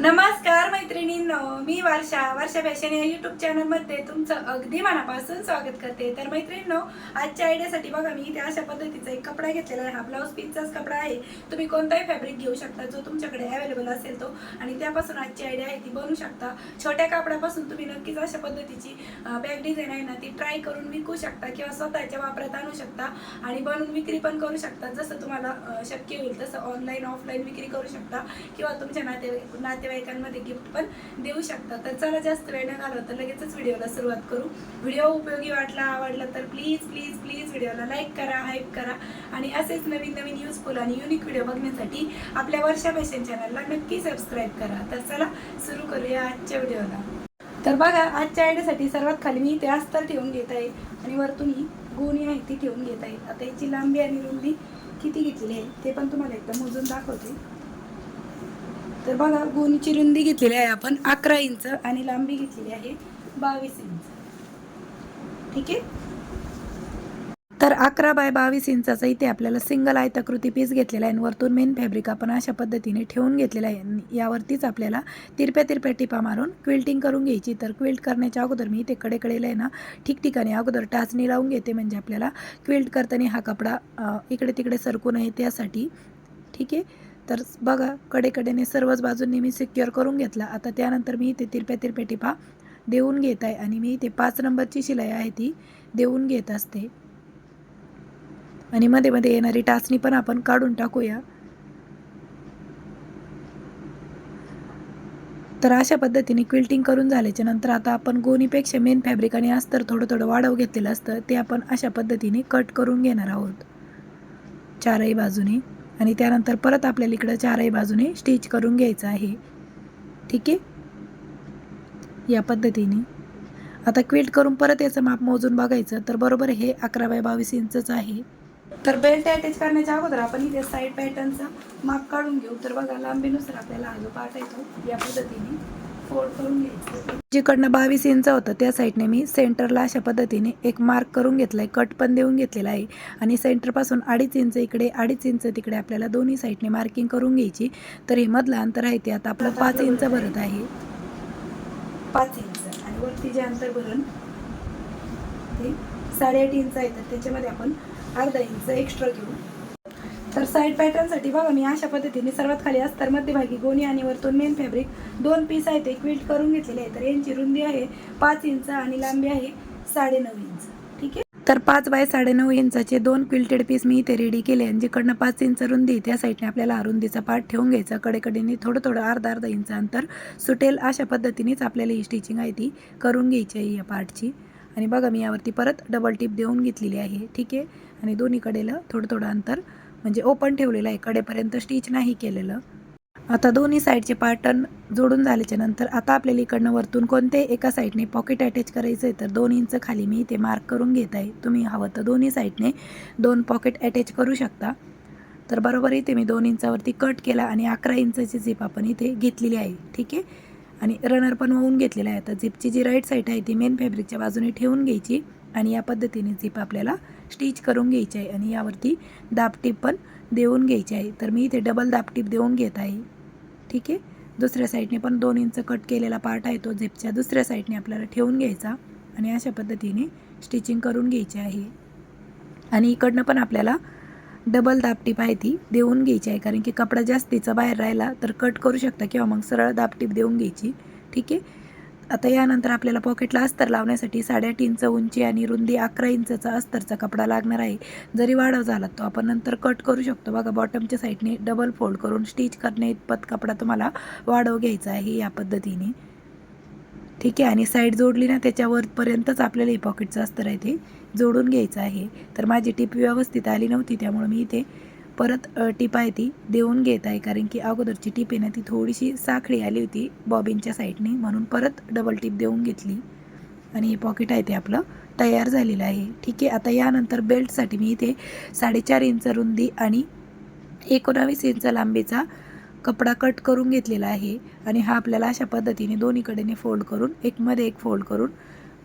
नमस्कार. मैत्रिणींनो मी वर्षा वर्षा फॅशन या युट्यूब चॅनलमध्ये तुमचं अगदी मनापासून स्वागत करते. तर मैत्रिणींनो आजच्या आयडियासाठी बघा मी इथे अशा पद्धतीचा एक कपडा घेतलेला आहे. हा ब्लाऊज पीसचाच कपडा आहे. तुम्ही कोणताही फॅब्रिक घेऊ शकता जो तुमच्याकडे अवेलेबल असेल तो. आणि त्यापासून आजची आयडिया आहे ती बनवू शकता. छोट्या कापडापासून तुम्ही नक्कीच अशा पद्धतीची बॅग डिझाईन आहे ना ती ट्राय करून विकू शकता किंवा स्वतःच्या वापरात आणू शकता. आणि बनवून विक्री पण करू शकता. जसं तुम्हाला शक्य होईल तसं ऑनलाईन ऑफलाईन विक्री करू शकता. किंवा तुमच्या नातेवाईक नातेवाईकांमध्ये गिफ्ट आपण देऊ शकता. तर चला जास्त वेळ न घालवता लगेचच व्हिडिओला सुरुवात करू. व्हिडिओ उपयोगी वाटला आवडला तर प्लीज प्लीज प्लीज व्हिडिओला लाईक करा हाईप करा. आणि असेच नवीन नवीन युजफुल आणि युनिक व्हिडिओ बघण्यासाठी आपल्या वर्षा फॅशन चॅनलला नक्की सबस्क्राईब करा. तर चला सुरू करूया आजच्या व्हिडिओला. तर बघा आजच्या आयडियासाठी सर्वात खाली मी इथे अस्तर ठेवून घेत आहे. आणि वरतून ही गोणी आहे ती ठेवून घेत आहे. आता याची लांबी आणि रुंदी किती घेतलेली आहे ते पण तुम्हाला एकदा मोजून दाखवते. तर बघा गोणीची रुंदी घेतलेली आहे आपण. अकरा इंच आणि लांबी घेतलेली आहे बावीस इंच. ठीक आहे? तर अकरा बाय बावीस इंचाचा इथे आपल्याला सिंगल आयताकृती पीस घेतलेला आहे वरतून मेन फॅब्रिक आपण अशा पद्धतीने ठेवून घेतलेला आहे. यावरतीच आपल्याला तिरप्या तिरप्या टिपा मारून क्विल्टिंग करून घ्यायची. तर क्विल्ट करण्याच्या अगोदर मी इथे कडेकडेला आहे ना ठिकठिकाणी अगोदर टाचणी लावून घेते. म्हणजे आपल्याला क्विल्ट करताना हा कपडा इकडे तिकडे सरकू नये त्यासाठी. ठीक आहे? तर बघा कडेकडेने सर्वच बाजूंनी मी सिक्युअर करून घेतला. आता त्यानंतर मी इथे तिरप्या तिरप्या टिपा देऊन घेत आहे आणि मी इथे पाच नंबरची शिलाई आहे ती देऊन घेत असते. आणि मध्ये मध्ये येणारी टाचणी पण आपण काढून टाकूया. तर अशा पद्धतीने क्विल्टिंग करून झाल्याच्यानंतर आता आपण गोणीपेक्षा मेन फॅब्रिक आणि अस्तर थोडं थोडं वाढव घेतलेलं असतं ते आपण अशा पद्धतीने कट करून घेणार आहोत. चारही बाजूने. आणि त्यानंतर परत आपल्याला इकडं चारही बाजूने स्टिच करून घ्यायचं आहे. ठीक आहे? या पद्धतीने. आता क्विल्ट करून परत याचं माप मोजून बघायचं तर बरोबर हे अकरा बाय बावीस इंचच आहे. तर बेल्ट अटॅच करण्याच्या अगोदर आपण इथे साईड पॅटर्नचा माप काढून घेऊ. तर बघा लांबीनुसार आपल्याला हा जो येतो या पद्धतीने फोल्ड करून घ्यायचं जिकडनं बावीस इंच होतं त्या साईडने मी सेंटरला अशा पद्धतीने एक मार्क करून घेतला आहे कट पण देऊन घेतलेला आहे. आणि सेंटरपासून अडीच इंच इकडे अडीच इंच तिकडे आपल्याला दोन्ही साईडने मार्किंग करून घ्यायची. तर हे मधलं अंतर आहे ते आता आपलं पाच इंच भरत आहे. पाच इंच. आणि वरती जे अंतर भरून ते साडेआठ इंच आहे तर त्याच्यामध्ये आपण अर्धा इंच एक्स्ट्रा घेऊ. तर साईड पॅटर्नसाठी बघा मी अशा पद्धतीने सर्वात खाली अस्तर मध्यभागी गोणी आणि वरतून मेन फॅब्रिक दोन पीस आहेत ते क्विल्ट करून घेतलेले आहे. तर यांची रुंदी आहे पाच इंच आणि लांबी आहे साडेनऊ इंच. ठीक आहे? तर पाच बाय साडेनऊ इंचाचे दोन क्विल्टेड पीस मी इथे रेडी केले आणि जिकडनं पाच इंच रुंदी आहे, त्या साईडने आपल्याला हा रुंदीचा पार्ट ठेवून घ्यायचा कडेकडेने थोडं थोडं अर्धा अर्धा इंच अंतर सुटेल अशा पद्धतीनेच आपल्याला ही स्टिचिंग आहे ती करून घ्यायची आहे या पार्टची आणि बघा मी यावरती परत डबल टिप देऊन घेतलेली आहे. ठीक आहे? आणि दोन्हीकडेला थोडं थोडं अंतर म्हणजे ओपन ठेवलेलं आहे. कडेपर्यंत स्टिच नाही केलेलं. आता दोन्ही साईडचे पार्टन जोडून झाल्याच्यानंतर आता आपल्याला इकडनं वरतून कोणते एका साईडने पॉकेट अटॅच करायचं आहे तर दोन इंच खाली मी इथे मार्क करून घेत आहे. तुम्ही हवं तर दोन्ही साईडने दोन पॉकेट अटॅच करू शकता. तर बरोबर इथे मी दोन इंचावरती कट केला आणि अकरा इंचाची झिप आपण इथे घेतलेली आहे. ठीक आहे? आणि रनर पण होऊन घेतलेला आहे. आता झिपची जी राईट साईड आहे ती मेन फॅब्रिकच्या बाजूने ठेवून घ्यायची. आणि या पद्धतीने झिप आपल्याला स्टिच करून घ्यायची आहे आणि यावरती दाबटीप पण देऊन घ्यायची आहे. तर मी इथे डबल दाबटीप देऊन घेत आहे. ठीक आहे? दुसऱ्या साईडने पण दोन इंच कट केलेला पार्ट आहे तो झिपच्या दुसऱ्या साईडने आपल्याला ठेवून घ्यायचा आणि अशा पद्धतीने स्टिचिंग करून घ्यायची आहे. आणि इकडनं पण आपल्याला डबल दाबटीप आहे ती देऊन घ्यायची आहे. कारण की कपडा जास्तीचा बाहेर राहिला तर कट करू शकता किंवा मग सरळ दाबटीप देऊन घ्यायची. ठीक आहे? आता यानंतर आपल्याला पॉकेटला अस्तर लावण्यासाठी साडेआठ इंच उंची आणि रुंदी अकरा इंचचा अस्तरचा कपडा लागणार आहे. जरी वाढव झाला तो आपण नंतर कट करू शकतो. बघा बॉटमच्या साईडने डबल फोल्ड करून स्टिच करणे इतपत कपडा तुम्हाला वाढव घ्यायचा आहे या पद्धतीने. ठीक आहे? आणि साईड जोडली ना त्याच्यावरपर्यंतच आपल्याला हे पॉकेटचं अस्तर आहे ते जोडून घ्यायचं आहे. तर माझी टीप व्यवस्थित आली नव्हती त्यामुळे मी इथे परत अ, टीप आहे ती देऊन घेत आहे कारण की अगोदरची टीप आहे ना ती थोडीशी साखळी आली होती बॉबिनच्या साईडने म्हणून परत डबल टीप देऊन घेतली. आणि हे पॉकेट आहे ते आपलं तयार झालेलं आहे. ठीक आहे आता यानंतर बेल्टसाठी मी इथे साडेचार इंच रुंदी आणि एकोणावीस इंच लांबीचा कपडा कट करून घेतलेला आहे. आणि हा आपल्याला अशा पद्धतीने दोन्हीकडेने फोल्ड करून एक मध्ये एक फोल्ड करून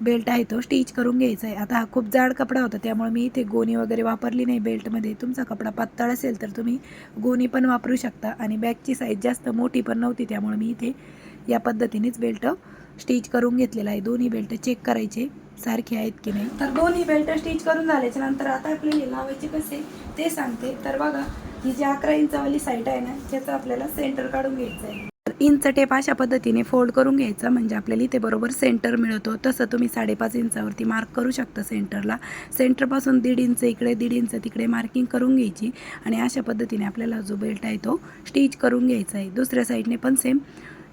बेल्ट आहे तो स्टिच करून घ्यायचा आहे. आता हा खूप जाड कपडा होता त्यामुळे मी इथे गोणी वगैरे वापरली नाही बेल्टमध्ये तुमचा कपडा पातळ असेल तर तुम्ही गोणी पण वापरू शकता आणि बॅगची साईज जास्त मोठी पण नव्हती त्यामुळे मी इथे या पद्धतीनेच बेल्ट स्टिच करून घेतलेला आहे. दोन्ही बेल्ट चेक करायचे सारखे आहेत की नाही. तर दोन्ही बेल्ट स्टिच करून झाल्याच्यानंतर आता आपल्याला लावायचे कसे ते सांगते. तर बघा ही जी अकरा इंचावाली साईट आहे ना त्याचं आपल्याला सेंटर काढून घ्यायचं आहे. इंच टेप अशा पद्धतीने फोल्ड करून घ्यायचा म्हणजे आपल्याला इथे बरोबर सेंटर मिळतो. तसं तुम्ही साडेपाच इंचावरती मार्क करू शकता सेंटरला. सेंटरपासून दीड इंच इकडे दीड इंच तिकडे मार्किंग करून घ्यायची आणि अशा पद्धतीने आपल्याला जो बेल्ट आहे तो स्टिच करून घ्यायचा आहे. दुसऱ्या साईडने पण सेम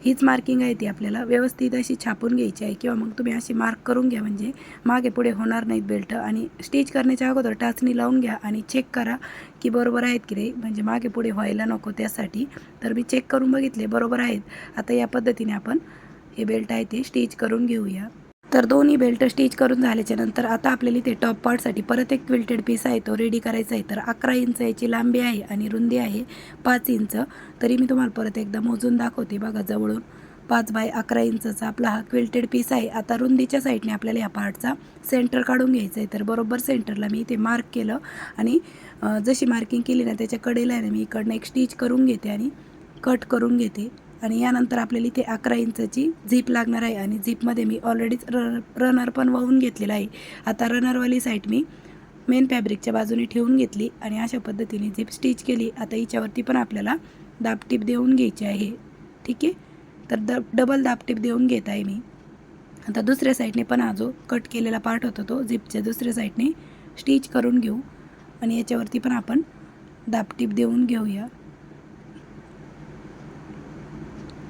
हीच मार्किंग आहे ती आपल्याला. व्यवस्थित अशी छापून घ्यायची आहे किंवा मग तुम्ही अशी मार्क करून घ्या म्हणजे मागे पुढे होणार नाहीत बेल्ट. आणि स्टिच करण्याच्या अगोदर टाचणी लावून घ्या आणि चेक करा की बरोबर आहेत की रे म्हणजे मागे पुढे व्हायला नको त्यासाठी. तर मी चेक करून बघितले बरोबर आहेत. आता या पद्धतीने आपण हे बेल्ट आहे ते स्टिच करून घेऊया. तर दोन्ही बेल्ट स्टिच करून झाल्याच्यानंतर आता आपल्याला इथे टॉप पार्टसाठी परत एक क्विल्टेड पीस आहे तो रेडी करायचा आहे. तर अकरा इंच याची लांबी आहे आणि रुंदी आहे पाच इंच. तरी मी तुम्हाला परत एकदा मोजून दाखवते बघा जवळून. पाच बाय अकरा इंचचा आपला हा क्विल्टेड पीस आहे. आता रुंदीच्या साईडने आपल्याला या पार्टचा सेंटर काढून घ्यायचा आहे. तर बरोबर सेंटरला मी इथे मार्क केलं आणि जशी मार्किंग केली ना त्याच्या कडेला आहे ना मी इकडनं एक स्टिच करून घेते आणि कट करून घेते. आणि यानंतर आपल्याला इथे अकरा इंचाची झीप लागणार आहे आणि झीपमध्ये मी ऑलरेडीच र रनर पण वाहून घेतलेला आहे. आता रनरवाली साईड मी मेन फॅब्रिकच्या बाजूने ठेवून घेतली आणि अशा पद्धतीने झीप स्टिच केली. आता हिच्यावरती पण आपल्याला दाबटीप देऊन घ्यायची आहे. ठीक आहे? तर द डबल दाबटीप देऊन घेत आहे मी. आता दुसऱ्या साईडने पण हा जो कट केलेला पार्ट होता तो झिपच्या दुसऱ्या साईडने स्टिच करून घेऊ. आणि याच्यावरती पण आपण दाबटीप देऊन घेऊया.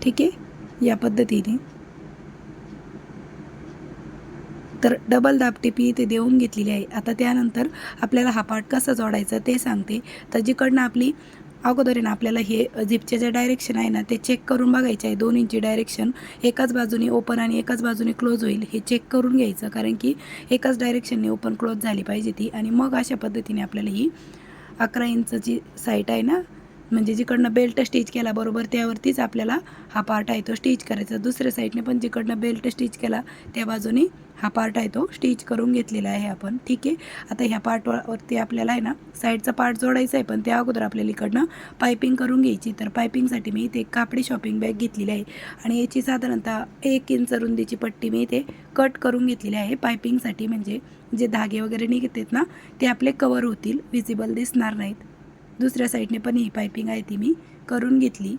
ठीक आहे? या पद्धतीने. तर डबल दाबटीपी इथे देऊन घेतलेली आहे. आता त्यानंतर आपल्याला हा पार्ट कसा जोडायचा ते सांगते. तर जिकडनं आपली अगोदर आहे ना आपल्याला हे झिपचे जे डायरेक्शन आहे ना ते चेक करून बघायचे आहे. दोन इंची डायरेक्शन एकाच बाजूने ओपन आणि एकाच बाजूने क्लोज होईल हे चेक करून घ्यायचं. कारण की एकाच डायरेक्शनने ओपन क्लोज झाली पाहिजे ती. आणि मग अशा पद्धतीने आपल्याला ही अकरा इंचची साईट आहे ना म्हणजे जिकडनं बेल्ट स्टिच केला बरोबर त्यावरतीच आपल्याला हा पार्ट आहे तो स्टिच करायचा. दुसऱ्या साईडने पण जिकडनं बेल्ट स्टिच केला त्या बाजूने हा पार्ट आहे तो स्टिच करून घेतलेला आहे आपण. ठीक आहे? आता ह्या पार्टवरती आपल्याला आहे ना साईडचा पार्ट जोडायचा आहे पण त्या अगोदर आपल्याला इकडनं पायपिंग करून घ्यायची. तर पायपिंगसाठी मी इथे एक कापडी शॉपिंग बॅग घेतलेली आहे. आणि याची साधारणतः एक इंच रुंदीची पट्टी मी इथे कट करून घेतलेली आहे. पायपिंगसाठी म्हणजे जे धागे वगैरे निघतात ना ते आपले कवर होतील विजिबल दिसणार नाहीत. दुसऱ्या साईडने पण ही पायपिंग आहे ती मी करून घेतली.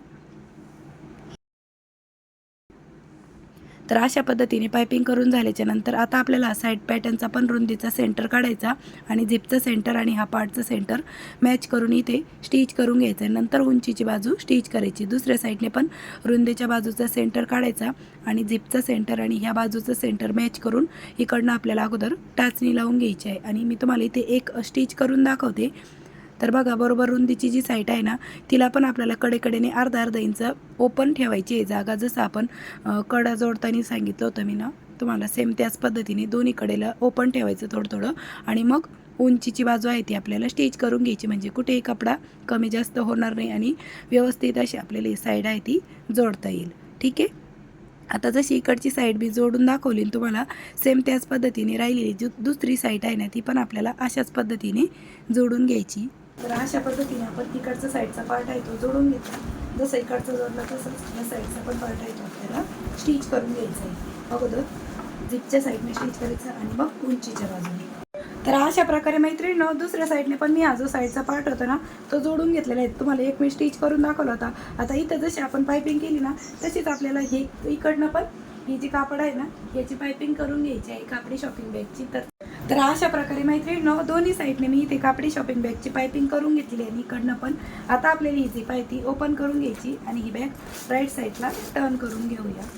तर अशा पद्धतीने पायपिंग करून झाल्याच्यानंतर आता आपल्याला साईड पॅटर्नचा पण रुंदीचा सेंटर काढायचा आणि झिपचं सेंटर आणि हा पार्टचं सेंटर मॅच करून इथे स्टिच करून घ्यायचं. नंतर उंचीची बाजू स्टिच करायची. दुसऱ्या साईडने पण रुंदीच्या बाजूचा सेंटर काढायचा आणि झिपचं सेंटर आणि ह्या बाजूचं सेंटर मॅच करून इकडनं आपल्याला अगोदर टाचणी लावून घ्यायची आहे. आणि मी तुम्हाला इथे एक स्टिच करून दाखवते. तर बघा बरोबर रुंदीची जी साईट आहे ना तिला पण आपल्याला कडेकडेने अर्धा अर्धा इंच ओपन ठेवायची आहे जागा. जसं आपण कडा जोडताना सांगितलं होतं मी ना तुम्हाला सेम त्याच पद्धतीने दोन्ही कडेला ओपन ठेवायचं थोडं थोडं आणि मग उंचीची बाजू आहे ती आपल्याला स्टिच करून घ्यायची. म्हणजे कुठेही कपडा कमी जास्त होणार नाही आणि व्यवस्थित अशी आपल्याला ही साईड आहे ती जोडता येईल. ठीक आहे? आता जशी इकडची साईड मी जोडून दाखवली तुम्हाला सेम त्याच पद्धतीने राहिलेली जी दुसरी साईड आहे ना ती पण आपल्याला अशाच पद्धतीने जोडून घ्यायची. तर अशा पद्धतीने आपण इकडचा साईडचा पार्ट आहे तो जोडून घेतला. जसं इकडचं जोडलं तसंच या साईडचा पण पार्ट आहे तो आपल्याला स्टिच करून घ्यायचा आहे. अगोदर झिपच्या साईडने स्टिच करायचं आणि मग उंचीच्या बाजूने. तर अशा प्रकारे मैत्रिणीनं दुसऱ्या साईडने पण मी हा जो साईडचा पार्ट होता ना तो जोडून घेतलेला आहे. तुम्हाला एक मी स्टिच करून दाखवला होता. आता इथं जशी आपण पायपिंग केली ना तशीच आपल्याला हे इकडनं पण ही जी कापड आहे ना याची पायपिंग करून घ्यायची आहे कापडी शॉपिंग बॅगची तर तर अशा प्रकारे मैत्रिणीनं दोन्ही साईडने मी इथे कापडी शॉपिंग बॅगची पायपिंग करून घेतली आहे आणि इकडनं पण आता आपल्याला ही जी पाय ती ओपन करून घ्यायची आणि ही बॅग राईट साईडला टर्न करून घेऊया.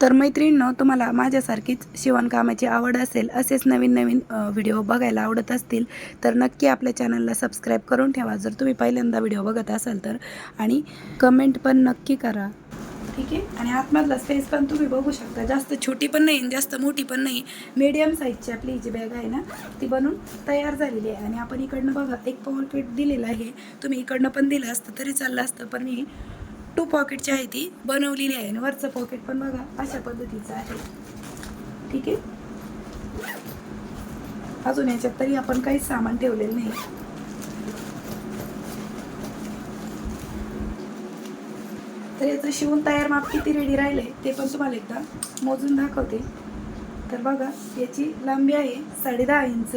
तर मैत्रिणींनो तुम्हाला माझ्यासारखीच शिवणकामाची आवड असेल असेच नवीन नवीन व्हिडिओ बघायला आवडत असतील तर नक्की आपल्या चॅनलला सबस्क्राईब करून ठेवा. जर तुम्ही पहिल्यांदा व्हिडिओ बघत असाल तर आणि कमेंट पण नक्की करा. ठीक आहे? आणि आतमधला स्पेस पण तुम्ही बघू शकता. जास्त छोटी पण नाही आणि जास्त मोठी पण नाही. मीडियम साईजची आपली ही जी बॅग आहे ना ती बनून तयार झालेली आहे. आणि आपण इकडनं बघा एक पॉकेट दिलेलं आहे. तुम्ही इकडनं पण दिलं असतं तरी चाललं असतं पण मी टू पॉकेटची आहे ती बनवलेली आहे. आणि वरचं पॉकेट पण बघा अशा पद्धतीचं आहे. ठीक आहे? अजून याच्यात तरी आपण काहीच सामान ठेवलेलं नाही. तर याचं शिवून तयार माप किती रेडी राहिले ते पण तुम्हाला एकदा मोजून दाखवते. तर बघा याची लांबी आहे साडे दहा इंच.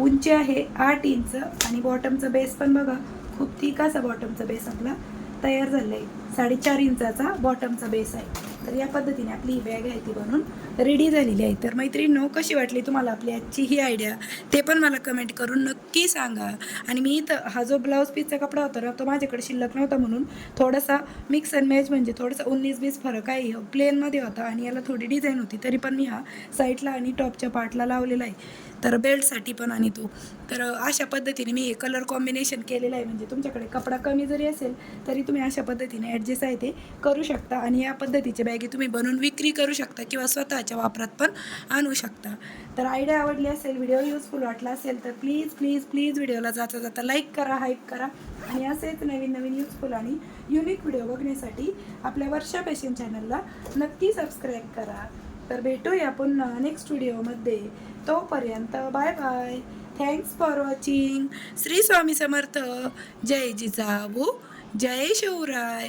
उंची आहे आठ इंच. आणि बॉटमचा बेस पण बघा खूप थिक असा बॉटमचा बेस आपला तयार झाला आहे साडेचार इंचाचा बॉटमचा बेस आहे. तर या पद्धतीने आपली ही बॅग आहे ती बनून रेडी झालेली आहे. तर मैत्रिणींनो कशी वाटली तुम्हाला आपली आजची ही आयडिया ते पण मला कमेंट करून नक्की सांगा. आणि मी इथं हा जो ब्लाऊज पीसचा कपडा होता ना तो माझ्याकडे शिल्लक नव्हता म्हणून थोडासा मिक्स अँड मॅच म्हणजे थोडासा उन्नीस बीस फरक आहे. प्लेनमध्ये होता आणि याला थोडी डिझाईन होती. तरी पण मी हा साईडला आणि टॉपच्या पार्टला लावलेला आहे. तर बेल्टसाठी पण आणि तो. तर अशा पद्धतीने मी हे कलर कॉम्बिनेशन केलेलं आहे. म्हणजे तुमच्याकडे कपडा कमी जरी असेल तरी तुम्ही अशा पद्धतीने ॲडजस्ट आहे ते करू शकता. आणि या पद्धतीचे बॅगी तुम्ही बनवून विक्री करू शकता किंवा स्वतःच्या वापरात पण आणू शकता. तर आयडिया आवडली असेल व्हिडिओ युजफुल वाटला असेल तर प्लीज प्लीज प्लीज व्हिडिओला जाता जाता लाईक करा हाईप करा. आणि असेच नवीन नवीन युजफुल आणि युनिक व्हिडिओ बघण्यासाठी आपल्या वर्षा फॅशन चॅनलला नक्की सबस्क्राईब करा. तर भेटूया पुन्हा नेक्स्ट व्हिडिओमध्ये तोपर्यंत bye bye thanks for watching Shri Swami Samarth. जय जिजाऊ. जय शिवराय.